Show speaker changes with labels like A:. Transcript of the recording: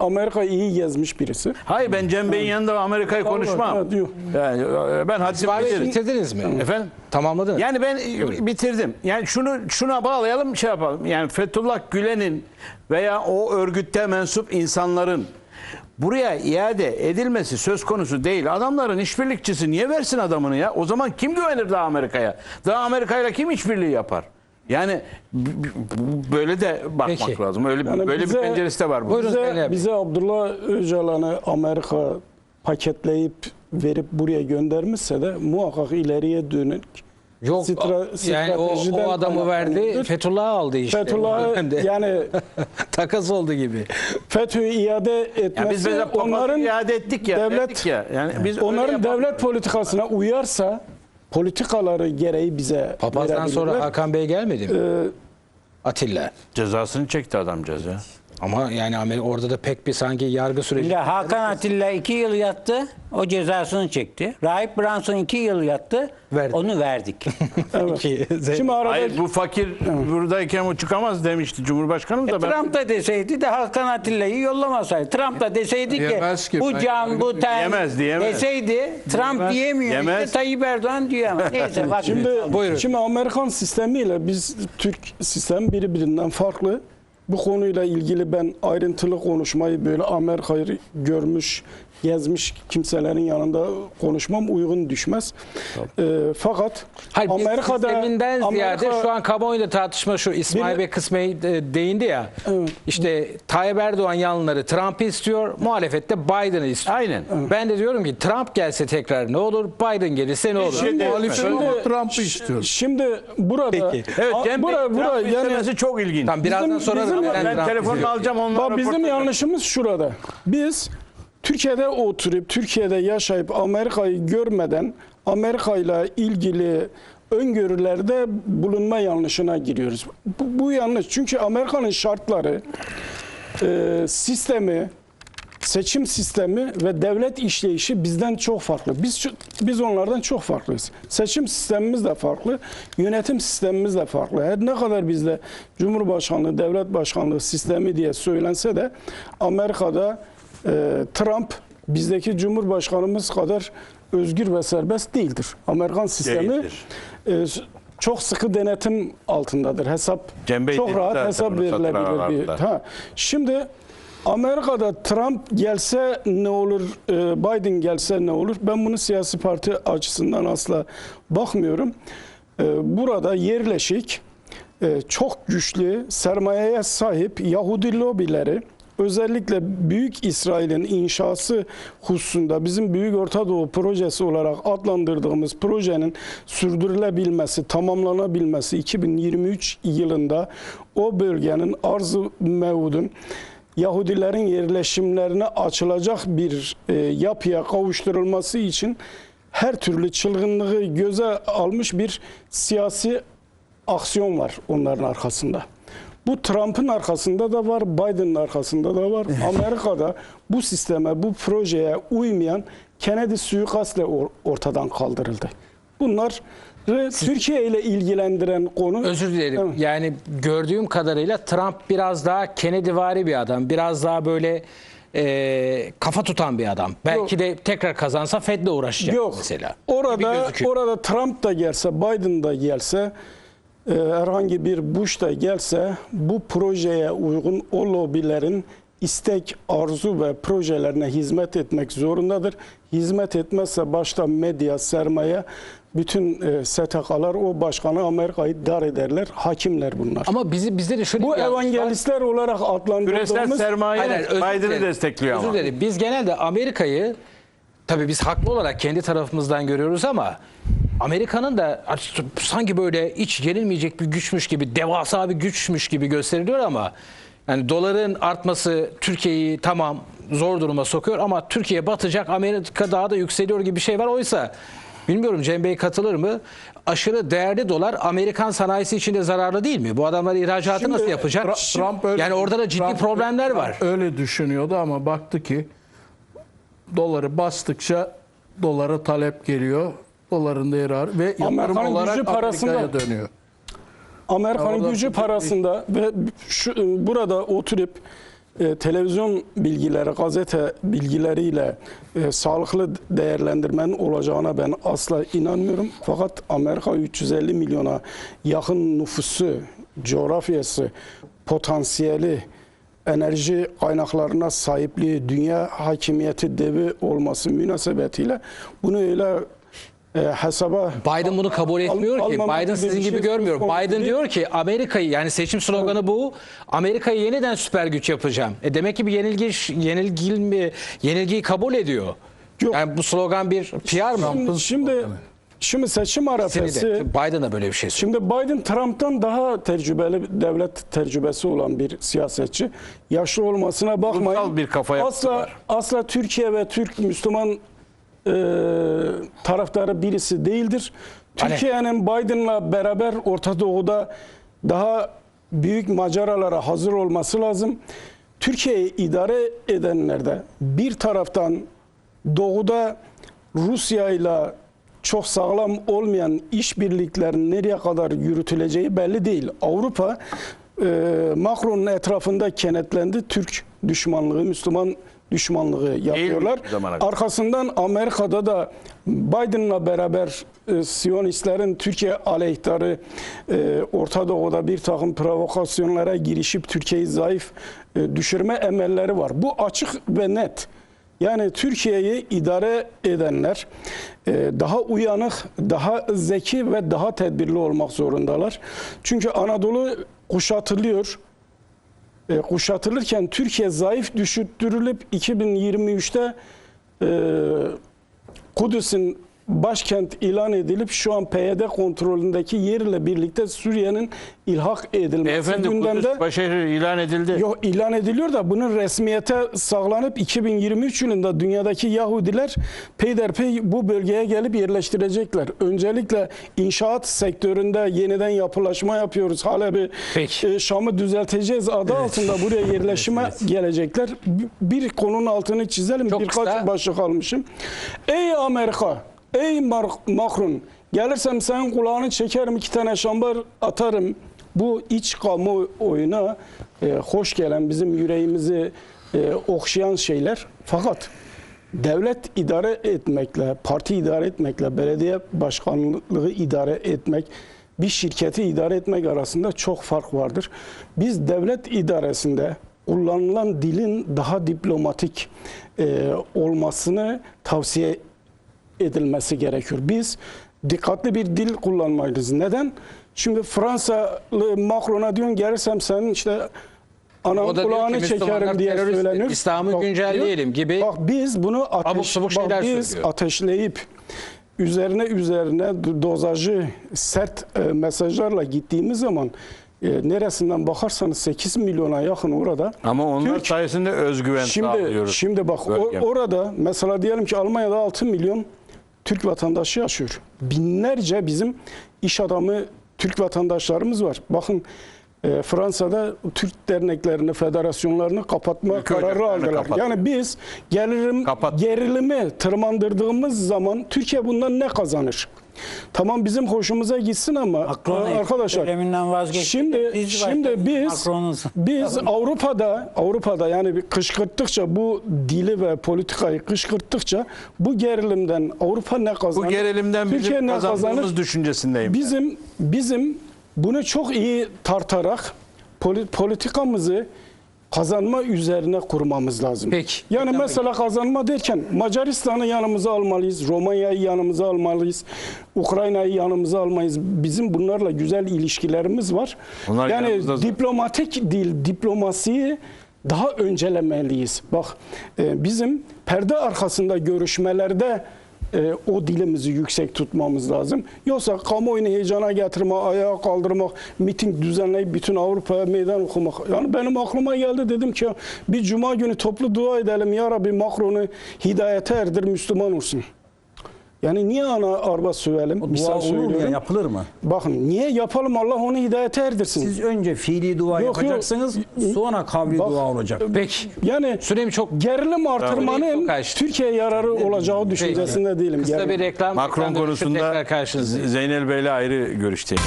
A: Amerika iyi gezmiş birisi.
B: Hayır ben Cem Bey'in yanında Amerika'yı konuşmam.
A: Evet, yok.
B: Yani e, ben
C: Bey
B: bitiririm.
C: bitirdiniz mi?
B: Efendim?
C: Tamamladınız.
B: Yani ben e, bitirdim. Yani şunu şuna bağlayalım şey yapalım. Yani Fethullah Gülen'in veya o örgütte mensup insanların buraya iade edilmesi söz konusu değil. Adamların işbirlikçisi niye versin adamını ya? O zaman kim güvenir daha Amerika'ya? Daha Amerika'yla kim işbirliği yapar? Yani böyle de bakmak
C: Peki.
B: lazım. Öyle
A: Yani
B: böyle
A: bize-
B: bir penceresi de var bu.
A: Bize, bize Abdullah Öcalan'ı Amerika paketleyip verip buraya göndermişse de muhakkak ileriye dönük
C: Yok
A: stra-
C: yani o, o adamı verdi. Fethullah'ı aldı işte. De
A: yani
C: takas oldu gibi.
A: FETÖ'yü iade etmesi
B: biz mesela
A: onların
B: iade ettik ya.
A: devlet
B: ettik ya. Yani biz
A: onların devlet politikasına uyarsa politikaları gereği bize
C: Papazdan
A: verebilirler.
C: sonra Hakan Bey gelmedi mi?
A: Ee,
C: Atilla.
B: cezasını çekti adamcağız ya.
C: Ama yani Amerika orada da pek bir sanki yargı süreci.
D: Şimdi Hakan Atilla iki yıl yattı. O cezasını çekti. Rahip Branson iki yıl yattı.
C: Verdi.
D: Onu verdik.
C: Peki,
A: şimdi arada
B: Hayır bu fakir buradayken o çıkamaz demişti Cumhurbaşkanımız da ben.
D: Trump da deseydi de Hakan Atilla'yı yollamasaydı. Trump da deseydi ki,
E: Diyemez ki.
D: bu can bu ten
B: Diyemez, diyemez.
D: deseydi Trump diyemiyor.
B: Diyemez.
D: İşte Tayyip Erdoğan ama. Neyse bak.
A: Şimdi,
C: Buyurun.
A: şimdi Amerikan sistemiyle biz Türk sistem birbirinden farklı. Bu konuyla ilgili ben ayrıntılı konuşmayı böyle Amerika'yı görmüş, gezmiş kimselerin yanında konuşmam uygun düşmez. Ee, fakat
C: Hayır,
A: Amerika'da
C: sisteminden ziyade
A: Amerika-
C: şu an kamuoyunda tartışma şu İsmail
A: Bir-
C: Bey kısmı e, değindi ya.
A: Evet.
C: İşte Tayyip Erdoğan yanlıları Trump'ı istiyor, muhalefette Biden'ı istiyor.
B: Aynen.
C: Ben de diyorum ki Trump gelse tekrar ne olur, Biden gelirse ne olur?
A: Şimdi-
E: ama Trump'ı istiyor.
A: Şimdi burada
C: Peki.
B: Evet
A: A-
B: Cem
A: bura, bura, yani
B: çok ilginç.
C: Tamam, birazdan
A: Bizim-
C: sonra
A: bizim-
C: neden
B: ben
C: Trump
B: telefonunu
C: istiyor?
B: alacağım onlara.
A: Bak bizim yanlışımız şurada. Biz Türkiye'de oturup Türkiye'de yaşayıp Amerika'yı görmeden Amerika ile ilgili öngörülerde bulunma yanlışına giriyoruz. Bu, bu yanlış. Çünkü Amerika'nın şartları, e, sistemi, seçim sistemi ve devlet işleyişi bizden çok farklı. Biz biz onlardan çok farklıyız. Seçim sistemimiz de farklı, yönetim sistemimiz de farklı. Her ne kadar bizde Cumhurbaşkanlığı, devlet başkanlığı sistemi diye söylense de Amerika'da Trump bizdeki Cumhurbaşkanımız kadar özgür ve serbest değildir. Amerikan sistemi
B: Değildir.
A: e, çok sıkı denetim altındadır. Hesap
B: Cem Bey
A: çok rahat hesap verilebilir bir. Ha, şimdi Amerika'da Trump gelse ne olur, e, Biden gelse ne olur? Ben bunu siyasi parti açısından asla bakmıyorum. E, Burada yerleşik, çok güçlü sermayeye sahip Yahudi lobileri özellikle Büyük İsrail'in inşası hususunda bizim Büyük Orta Doğu projesi olarak adlandırdığımız projenin sürdürülebilmesi, tamamlanabilmesi 2023 yılında o bölgenin arz-ı mevudun Yahudilerin yerleşimlerine açılacak bir e, yapıya kavuşturulması için her türlü çılgınlığı göze almış bir siyasi aksiyon var onların arkasında. Bu Trump'ın arkasında da var, Biden'ın arkasında da var. Amerika'da bu sisteme, bu projeye uymayan Kennedy suikastle or- ortadan kaldırıldı. Bunlar Türkiye ile ilgilendiren konu.
C: Özür dilerim.
A: Evet.
C: Yani gördüğüm kadarıyla Trump biraz daha Kennedy'vari bir adam. Biraz daha böyle e, kafa tutan bir adam. Belki de tekrar kazansa Fed'le uğraşacak
A: Yok.
C: mesela.
A: Orada orada Trump da gelse, Biden da gelse, e, herhangi bir Bush da gelse bu projeye uygun o lobilerin istek, arzu ve projelerine hizmet etmek zorundadır. Hizmet etmezse başta medya, sermaye, bütün e, STK'lar o başkanı Amerika'yı dar ederler. Hakimler bunlar.
C: Ama bizi bizde de şöyle
A: bu
C: yanlış var.
A: evangelistler olarak
B: Küresel
A: adlandırdığımız
B: sermaye
C: hayır, özür
B: Biden'ı destekliyor
C: Özür
B: ama.
C: dilerim. Biz genelde Amerika'yı tabii biz haklı olarak kendi tarafımızdan görüyoruz ama Amerika'nın da sanki böyle hiç yenilmeyecek bir güçmüş gibi, devasa bir güçmüş gibi gösteriliyor ama yani doların artması Türkiye'yi tamam zor duruma sokuyor ama Türkiye batacak, Amerika daha da yükseliyor gibi bir şey var. Oysa bilmiyorum Cem Bey katılır mı? Aşırı değerli dolar Amerikan sanayisi için de zararlı değil mi? Bu adamlar ihracatı
A: Şimdi
C: nasıl yapacak?
E: Tra- Trump öyle-
C: yani orada da ciddi
E: Trump-
C: problemler var.
E: Öyle düşünüyordu ama baktı ki doları bastıkça dolara talep geliyor. Doların değeri ar- ve yatırım
A: Amerika'nın
E: olarak
A: gücü parasında-
E: dönüyor.
A: Amerika'nın
E: Orada
A: gücü
E: Türkiye-
A: parasında ve şu, burada oturup e, televizyon bilgileri, gazete bilgileriyle e, sağlıklı değerlendirmenin olacağına ben asla inanmıyorum. Fakat Amerika 350 milyona yakın nüfusu, coğrafyası, potansiyeli, enerji kaynaklarına sahipliği, dünya hakimiyeti devi olması münasebetiyle bunu öyle e, hesaba
C: Biden bunu kabul etmiyor ki.
A: almamak
C: Biden sizin gibi
A: şey
C: görmüyor. Biden
A: değil.
C: diyor ki Amerika'yı yani seçim sloganı bu. Amerika'yı yeniden süper güç yapacağım. E demek ki bir yenilgi yenilgi mi yenilgiyi kabul ediyor.
A: Yok.
C: Yani bu slogan bir PR mı?
A: Şimdi, şimdi, şimdi seçim
C: Seni
A: arefesi
C: de. Biden da böyle bir şey söylüyor.
A: Şimdi Biden Trump'tan daha tecrübeli devlet tecrübesi olan bir siyasetçi. Yaşlı olmasına bakmayın.
B: Ulusal bir kafa
A: asla
B: var.
A: asla Türkiye ve Türk Müslüman e, taraftarı birisi değildir.
C: Hani-
A: Türkiye'nin Biden'la beraber Orta Doğu'da daha büyük maceralara hazır olması lazım. Türkiye'yi idare edenler de bir taraftan Doğu'da Rusya ile çok sağlam olmayan işbirliklerin nereye kadar yürütüleceği belli değil. Avrupa e, Macron'un etrafında kenetlendi. Türk düşmanlığı, Müslüman düşmanlığı yapıyorlar. Arkasından Amerika'da da Biden'la beraber e, Siyonistlerin Türkiye aleyhtarı e, Orta Doğu'da bir takım provokasyonlara girişip Türkiye'yi zayıf e, düşürme emelleri var. Bu açık ve net. Yani Türkiye'yi idare edenler e, daha uyanık, daha zeki ve daha tedbirli olmak zorundalar. Çünkü Anadolu kuşatılıyor. E, kuşatılırken Türkiye zayıf düşürtürülüp 2023'te e, Kudüs'ün başkent ilan edilip şu an PYD kontrolündeki yerle birlikte Suriye'nin ilhak edilmesi
B: Beyefendi
A: gündemde.
B: Kudüs Başşehri ilan edildi.
A: Yok ilan ediliyor da bunun resmiyete sağlanıp 2023 yılında dünyadaki Yahudiler peyderpey bu bölgeye gelip yerleştirecekler. Öncelikle inşaat sektöründe yeniden yapılaşma yapıyoruz. Halep'i
C: Peki.
A: e, Şam'ı düzelteceğiz adı altında buraya yerleşime gelecekler. Bir konunun altını çizelim.
C: Çok
A: Birkaç
C: kısa.
A: başlık almışım. Ey Amerika, ey Macron gelirsem senin kulağını çekerim iki tane şambar atarım. Bu iç kamu oyuna e, hoş gelen bizim yüreğimizi e, okşayan şeyler. Fakat devlet idare etmekle, parti idare etmekle, belediye başkanlığı idare etmek, bir şirketi idare etmek arasında çok fark vardır. Biz devlet idaresinde kullanılan dilin daha diplomatik e, olmasını tavsiye edilmesi gerekiyor. Biz dikkatli bir dil kullanmalıyız. Neden? Çünkü Fransalı Macron'a diyorsun gelirsem senin işte anam kulağını çekerim diye söylenir.
C: İslam'ı güncelleyelim
A: diyor,
C: gibi
A: Bak biz bunu ateş,
C: sabuk
A: bak biz
C: söylüyor.
A: ateşleyip üzerine üzerine do- dozajı sert e, mesajlarla gittiğimiz zaman e, neresinden bakarsanız 8 milyona yakın orada
B: Ama onlar
A: Türk-
B: sayesinde özgüven
A: Şimdi
B: sağlıyoruz.
A: şimdi bak o-
B: Bölgem.
A: orada mesela diyelim ki Almanya'da 6 milyon Türk vatandaşı yaşıyor. Binlerce bizim iş adamı Türk vatandaşlarımız var. Bakın e, Fransa'da Türk derneklerini, federasyonlarını kapatma
B: Ülke
A: kararı aldılar.
B: kapattı.
A: Yani biz
B: Kapat.
A: gerilimi tırmandırdığımız zaman Türkiye bundan ne kazanır? Tamam bizim hoşumuza gitsin ama
D: Macron
A: arkadaşlar
D: vazgeçti.
A: Şimdi
D: Biz
A: şimdi biz biz Avrupa'da Avrupa'da yani bir kışkırttıkça bu dili ve politikayı kışkırttıkça bu gerilimden Avrupa ne
B: Bu
A: kazanır?
B: gerilimden
A: Türkiye
B: bizim
A: ne
B: kazandığımız
A: kazanır?
B: düşüncesindeyim.
A: Bizim bizim bunu çok iyi tartarak poli- politikamızı kazanma üzerine kurmamız lazım.
C: Peki.
A: Yani mesela kazanma derken Macaristan'ı yanımıza almalıyız, Romanya'yı yanımıza almalıyız, Ukrayna'yı yanımıza almalıyız. Bizim bunlarla güzel ilişkilerimiz var.
B: Onlar
A: yani diplomatik dil, diplomasiyi daha öncelemeliyiz. Bak e, bizim perde arkasında görüşmelerde e, o dilimizi yüksek tutmamız lazım. Yoksa kamuoyunu heyecana getirme, ayağa kaldırmak, miting düzenleyip bütün Avrupa'ya meydan okumak. Yani benim aklıma geldi dedim ki bir cuma günü toplu dua edelim ya Rabbi Macron'u hidayete erdir Müslüman olsun. Yani niye ana arba sövelim?
F: O
A: Misal
F: dua olur mu ya?
A: söylüyorum.
F: Yapılır mı?
A: Bakın niye yapalım Allah onu hidayete erdirsin.
F: Siz önce fiili dua
A: Yok, yok.
F: yapacaksınız, sonra kavli
A: Bak-
F: dua olacak.
C: Peki.
A: Yani
C: Sürem çok
A: gerilim artırmanın. Türkiye yararı olacağı düşüncesinde değilim.
C: kısa
A: Gerilim.
C: bir reklam.
B: Macron
C: dönüşü
B: konusunda
C: tekrar karşınızdayız.
B: Zeynel Bey'le ayrı görüşteyim.